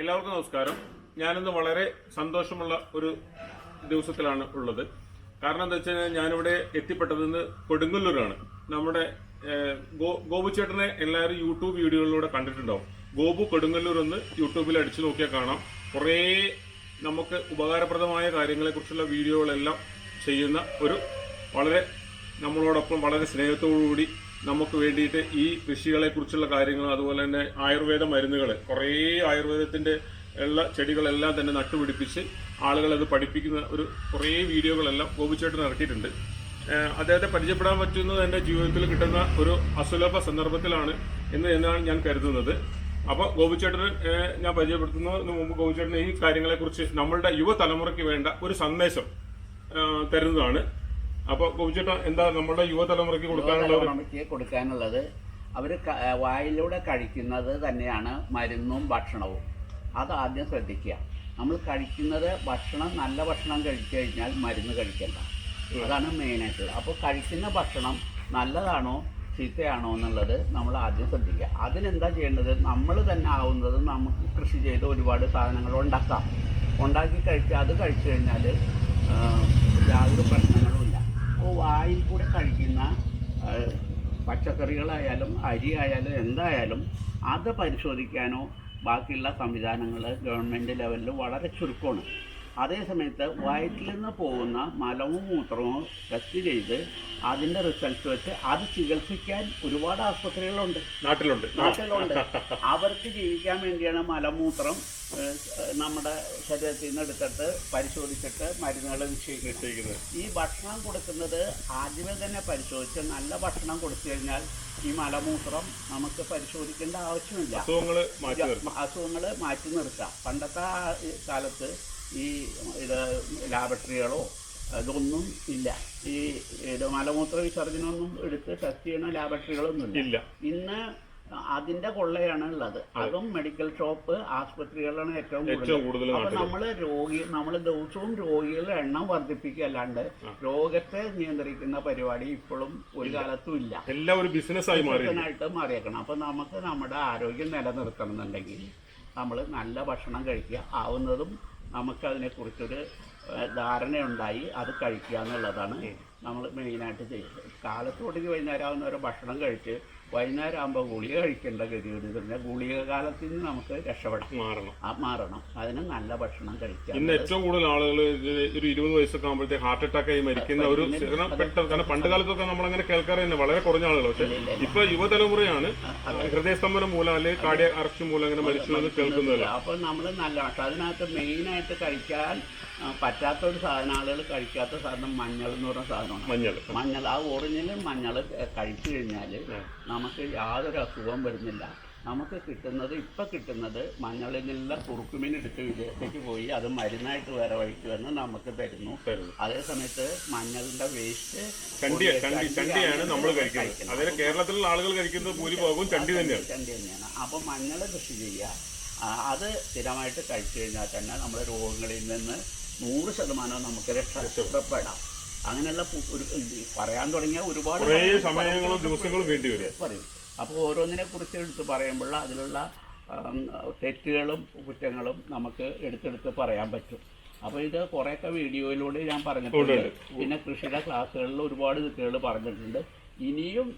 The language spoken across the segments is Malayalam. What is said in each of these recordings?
എല്ലാവർക്കും നമസ്കാരം. ഞാനിന്ന് വളരെ സന്തോഷമുള്ള ഒരു ദിവസത്തിലാണ് ഉള്ളത്. കാരണം എന്താ വെച്ച് കഴിഞ്ഞാൽ ഞാനിവിടെ എത്തിപ്പെട്ടത് ഇന്ന് കൊടുങ്ങല്ലൂരാണ്. നമ്മുടെ ഗോപുചേട്ടനെ എല്ലാവരും യൂട്യൂബ് വീഡിയോകളിലൂടെ കണ്ടിട്ടുണ്ടാവും. ഗോപു കൊടുങ്ങല്ലൂർ എന്ന് യൂട്യൂബിൽ അടിച്ചു നോക്കിയാൽ കാണാം. കുറേ നമുക്ക് ഉപകാരപ്രദമായ കാര്യങ്ങളെക്കുറിച്ചുള്ള വീഡിയോകളെല്ലാം ചെയ്യുന്ന ഒരു വളരെ നമ്മളോടൊപ്പം വളരെ സ്നേഹത്തോടുകൂടി നമുക്ക് വേണ്ടിയിട്ട് ഈ കൃഷികളെ കുറിച്ചുള്ള കാര്യങ്ങൾ അതുപോലെ തന്നെ ആയുർവേദ മരുന്നുകൾ കുറേ ആയുർവേദത്തിന്റെ ഉള്ള ചെടികളെല്ലാം തന്നെ നട്ടുപിടിപ്പിച്ച് ആളുകളെ അത് പഠിപ്പിക്കുന്ന ഒരു കുറേ വീഡിയോകളെല്ലാം ഗോപിച്ചേട്ടൻ ഏഹ് അദ്ദേഹത്തെ പരിചയപ്പെടാൻ പറ്റുന്നത് എന്റെ ജീവിതത്തിൽ കിട്ടുന്ന ഒരു അസുലഭ സന്ദർഭത്തിലാണ് എന്ന് എന്നാണ് ഞാൻ കരുതുന്നത്. അപ്പോൾ ഗോപിച്ചേട്ടന് ഞാൻ പരിചയപ്പെടുത്തുന്നതിന് മുമ്പ് ഗോപിച്ചേട്ടന് ഈ കാര്യങ്ങളെക്കുറിച്ച് നമ്മളുടെ യുവതലമുറയ്ക്ക് വേണ്ട ഒരു സന്ദേശം തരുന്നതാണ്. അപ്പോൾ കോവിച്ചേട്ടാ എന്താ നമ്മുടെ യുവതലമുറയ്ക്ക് കൊടുക്കാനുള്ളത് കൊടുക്കാനുള്ളത് അവർ വായിലൂടെ കഴിക്കുന്നത് തന്നെയാണ് മരുന്നും ഭക്ഷണവും. അത് ആദ്യം ശ്രദ്ധിക്കുക. നമ്മൾ കഴിക്കുന്നത് ഭക്ഷണം നല്ല ഭക്ഷണം കഴിച്ചു കഴിഞ്ഞാൽ മരുന്ന് കഴിക്കണ്ട. അതാണ് മെയിനായിട്ടുള്ളത് അപ്പോൾ കഴിക്കുന്ന ഭക്ഷണം നല്ലതാണോ ചീത്തയാണോ എന്നുള്ളത് നമ്മൾ ആദ്യം ശ്രദ്ധിക്കുക. അതിനെന്താ ചെയ്യേണ്ടത്? നമ്മൾ തന്നെ ആവുന്നത് നമുക്ക് കൃഷി ചെയ്ത് ഒരുപാട് സാധനങ്ങൾ ഉണ്ടാക്കാം. ഉണ്ടാക്കി കഴിച്ച് അത് കഴിച്ചു കഴിഞ്ഞാൽ യാതൊരു പ്രശ്നങ്ങളുമില്ല അപ്പോൾ വായിൽ കൂടെ കഴിക്കുന്ന പച്ചക്കറികളായാലും അരി ആയാലും എന്തായാലും അത് പരിശോധിക്കാനോ ബാക്കിയുള്ള സംവിധാനങ്ങൾ ഗവൺമെന്റ് ലെവലിൽ വളരെ ചുരുക്കമാണ്. അതേസമയത്ത് വയറ്റിൽ നിന്ന് പോകുന്ന മലവും മൂത്രവും ടെസ്റ്റ് ചെയ്ത് അതിന്റെ റിസൾട്ട് വെച്ച് അത് ചികിത്സിക്കാൻ ഒരുപാട് ആസ്പത്രികളുണ്ട്. നാട്ടിലുണ്ട്. നാട്ടിലുണ്ട്. അവർക്ക് ജീവിക്കാൻ വേണ്ടിയാണ് മലമൂത്രം നമ്മുടെ ശരീരത്തിൽ നിന്ന് എടുത്തിട്ട് പരിശോധിച്ചിട്ട് മരുന്നുകൾ നിശ്ചയിക്കുന്നത് ഈ ഭക്ഷണം കൊടുക്കുന്നത് ആദ്യമേ തന്നെ പരിശോധിച്ച് നല്ല ഭക്ഷണം കൊടുത്തു കഴിഞ്ഞാൽ ഈ മലമൂത്രം നമുക്ക് പരിശോധിക്കേണ്ട ആവശ്യമില്ല. അസുഖങ്ങൾ മാറ്റി നിർത്താം. പണ്ടത്തെ കാലത്ത് ഈ ഇത് ലാബറട്ടറികളോ അതൊന്നും ഇല്ല. ഈ ഇത് മലമൂത്ര വിസർജനമൊന്നും എടുത്ത് ടെസ്റ്റ് ചെയ്യണ ലാബറട്ടറികളൊന്നും ഇല്ല. ഇന്ന് അതിന്റെ കൊള്ളയാണ് ഉള്ളത്. അതും. മെഡിക്കൽ ഷോപ്പ് ആശുപത്രികളിലാണ് ഏറ്റവും കൂടുതൽ. അപ്പൊ നമ്മൾ രോഗി നമ്മൾ ദിവസവും രോഗികളുടെ എണ്ണം വർദ്ധിപ്പിക്കുകയല്ലാണ്ട് രോഗത്തെ നിയന്ത്രിക്കുന്ന പരിപാടി ഇപ്പോഴും ഒരു കാലത്തും ഇല്ല. എല്ലാം ഒരു ബിസിനസ് ആയി മാറി ആയിട്ട് മാറിയേക്കണം. അപ്പൊ നമുക്ക് നമ്മുടെ ആരോഗ്യം നിലനിർത്തണം എന്നുണ്ടെങ്കിൽ നമ്മൾ നല്ല ഭക്ഷണം കഴിക്കുക. ആവുന്നതും നമുക്ക് അതിനെക്കുറിച്ചൊരു ധാരണയുണ്ടായി അത് കഴിക്കുക എന്നുള്ളതാണ് നമ്മൾ മെയിനായിട്ട് ചെയ്യുന്നത് കാലത്തോട്ടേക്ക് വൈകുന്നേരം ആവുന്ന ഒരു ഭക്ഷണം കഴിച്ച് വൈകുന്നേരം ആകുമ്പോൾ ഗുളിക കഴിക്കേണ്ട ഗതിയോട് പിന്നെ ഗുളിക കാലത്തിൽ നിന്ന് നമുക്ക് രക്ഷപ്പെടാം മാറണം. ആ, മാറണം. അതിന് നല്ല ഭക്ഷണം കഴിക്കാം ഇന്ന് ഏറ്റവും കൂടുതൽ ആളുകൾ ഒരു ഇരുപത് വയസ്സൊക്കെ ആകുമ്പോഴത്തേക്ക് ഹാർട്ട് അറ്റാക്ക് ആയി മരിക്കുന്ന ഒരു പെട്ടെന്ന് കാരണം പണ്ട് കാലത്തൊക്കെ നമ്മൾ അങ്ങനെ കേൾക്കാറ് തന്നെ വളരെ കുറഞ്ഞ ആളുകൾ പക്ഷെ ഇപ്പൊ യുവതലമുറയാണ് ഹൃദയസ്തംഭനം മൂലം അല്ലെങ്കിൽ കാടിയ അറസ്റ്റ് മൂലം അങ്ങനെ മരിച്ചു എന്ന് കേൾക്കുന്നില്ല. അപ്പൊ നമ്മൾ നല്ല ഭക്ഷണം അതിനകത്ത് മെയിനായിട്ട് കഴിക്കാൻ പറ്റാത്ത ഒരു സാധനം ആളുകൾ കഴിക്കാത്ത സാധനം മഞ്ഞൾ എന്ന് പറഞ്ഞ സാധനമാണ്. മഞ്ഞൾ. മഞ്ഞൾ. ആ ഒറിജിനൽ മഞ്ഞൾ കഴിച്ചു കഴിഞ്ഞാൽ നമുക്ക് യാതൊരു അസുഖവും വരുന്നില്ല. നമുക്ക് കിട്ടുന്നത് ഇപ്പം കിട്ടുന്നത് മഞ്ഞളിൽ നിന്നുള്ള കുറുക്കുമീൻ എടുത്ത് വിദേശത്തേക്ക് പോയി അത് മരുന്നായിട്ട് വേറെ വഴിക്ക് വന്ന് നമുക്ക് തരുന്നു. അതേസമയത്ത് അതേ സമയത്ത് മഞ്ഞളിന്റെ വേസ്റ്റ് ചണ്ടി ചണ്ടി ചണ്ടിയാണ് നമ്മൾ കഴിക്കുന്നത്. അതായത് കേരളത്തിലുള്ള ആളുകൾ കഴിക്കുന്നത് ഭൂരിഭാഗവും ചണ്ടി തന്നെയാണ് ചണ്ടി തന്നെയാണ്. അപ്പം മഞ്ഞൾ കൃഷി ചെയ്യുക അത് സ്ഥിരമായിട്ട് കഴിച്ചു കഴിഞ്ഞാൽ തന്നെ നമ്മുടെ രോഗങ്ങളിൽ നിന്ന് നൂറ് ശതമാനം നമുക്ക് രക്ഷപ്പെടാം. അങ്ങനെയുള്ള ഒരു പറയാൻ തുടങ്ങിയ ഒരുപാട് സമയങ്ങളും ദിവസങ്ങളും വേണ്ടി വരും. പറയും. അപ്പോൾ ഓരോന്നിനെ കുറിച്ച് എടുത്ത് പറയുമ്പോൾ അതിലുള്ള തെറ്റുകളും കുറ്റങ്ങളും നമുക്ക് എടുത്തെടുത്ത് പറയാൻ പറ്റും. അപ്പോൾ ഇത് കുറേയൊക്കെ വീഡിയോയിലൂടെ ഞാൻ പറഞ്ഞിട്ടുണ്ട്. പിന്നെ കൃഷിയുടെ ക്ലാസ്സുകളിൽ ഒരുപാട് തെറ്റുകൾ പറഞ്ഞിട്ടുണ്ട്. ഇനിയും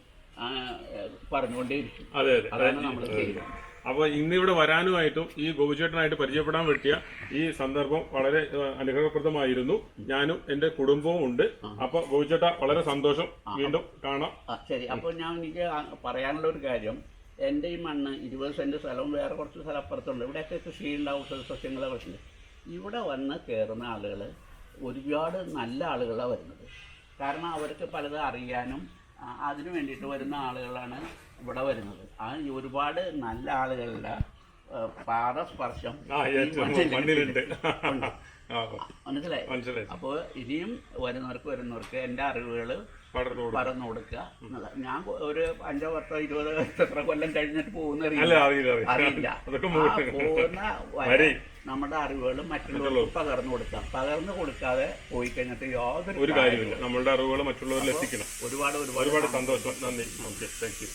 പറഞ്ഞുകൊണ്ടേ പറഞ്ഞുകൊണ്ടേയിരിക്കും. അതാണ് നമ്മൾ ചെയ്യുന്നത്. അപ്പൊ ഇന്ന് ഇവിടെ വരാനുമായിട്ടും ഈ ഗോപിച്ചേട്ടനായിട്ട് പരിചയപ്പെടാൻ പറ്റിയ ഈ സന്ദർഭം വളരെ അനുഗ്രഹപ്രദമായിരുന്നു. ഞാനും എന്റെ കുടുംബവും ഉണ്ട്. അപ്പൊ ഗോപിച്ചേട്ട വളരെ സന്തോഷം. വീണ്ടും കാണാം. ശരി. അപ്പോൾ ഞാൻ എനിക്ക് പറയാനുള്ള ഒരു കാര്യം എന്റെ ഈ മണ്ണ് ഇരുപത് സെന്റ് സ്ഥലവും വേറെ കുറച്ച് സ്ഥലം അപ്പുറത്തുണ്ട്. ഇവിടെയൊക്കെ ഔഷധ സസ്യങ്ങളെ ഉണ്ട് ഇവിടെ വന്ന് കയറുന്ന ആളുകൾ ഒരുപാട് നല്ല ആളുകളാണ് വരുന്നത്. കാരണം അവർക്ക് പലതും അറിയാനും അതിനു വേണ്ടിയിട്ട് വരുന്ന ആളുകളാണ് ഇവിടെ വരുന്നത്. ആ ഒരുപാട് നല്ല ആളുകളുടെ പാദസ്പർശം മണ്ണിലുണ്ട്. മനസ്സിലായി? മനസ്സിലായി. അപ്പോൾ ഇനിയും വരുന്നവർക്ക് വരുന്നവർക്ക് എന്റെ അറിവുകൾ പറന്നു പറഞ്ഞു കൊടുക്കുക. ഞാൻ ഒരു അഞ്ചോ പത്തോ ഇരുപതോ എത്ര കൊല്ലം കഴിഞ്ഞിട്ട് പോകുന്ന അറിയില്ല പോകുന്ന. നമ്മുടെ അറിവുകൾ മറ്റുള്ളവർക്ക് പകർന്നു കൊടുക്കാം. പകർന്നു കൊടുക്കാതെ പോയി കഴിഞ്ഞിട്ട് യാതൊരു കാര്യമില്ല നമ്മളുടെ അറിവുകൾ മറ്റുള്ളവരിൽ എത്തിക്കണം. ഒരുപാട് ഒരുപാട് ഒരുപാട് സന്തോഷം. നന്ദി. Okay thank you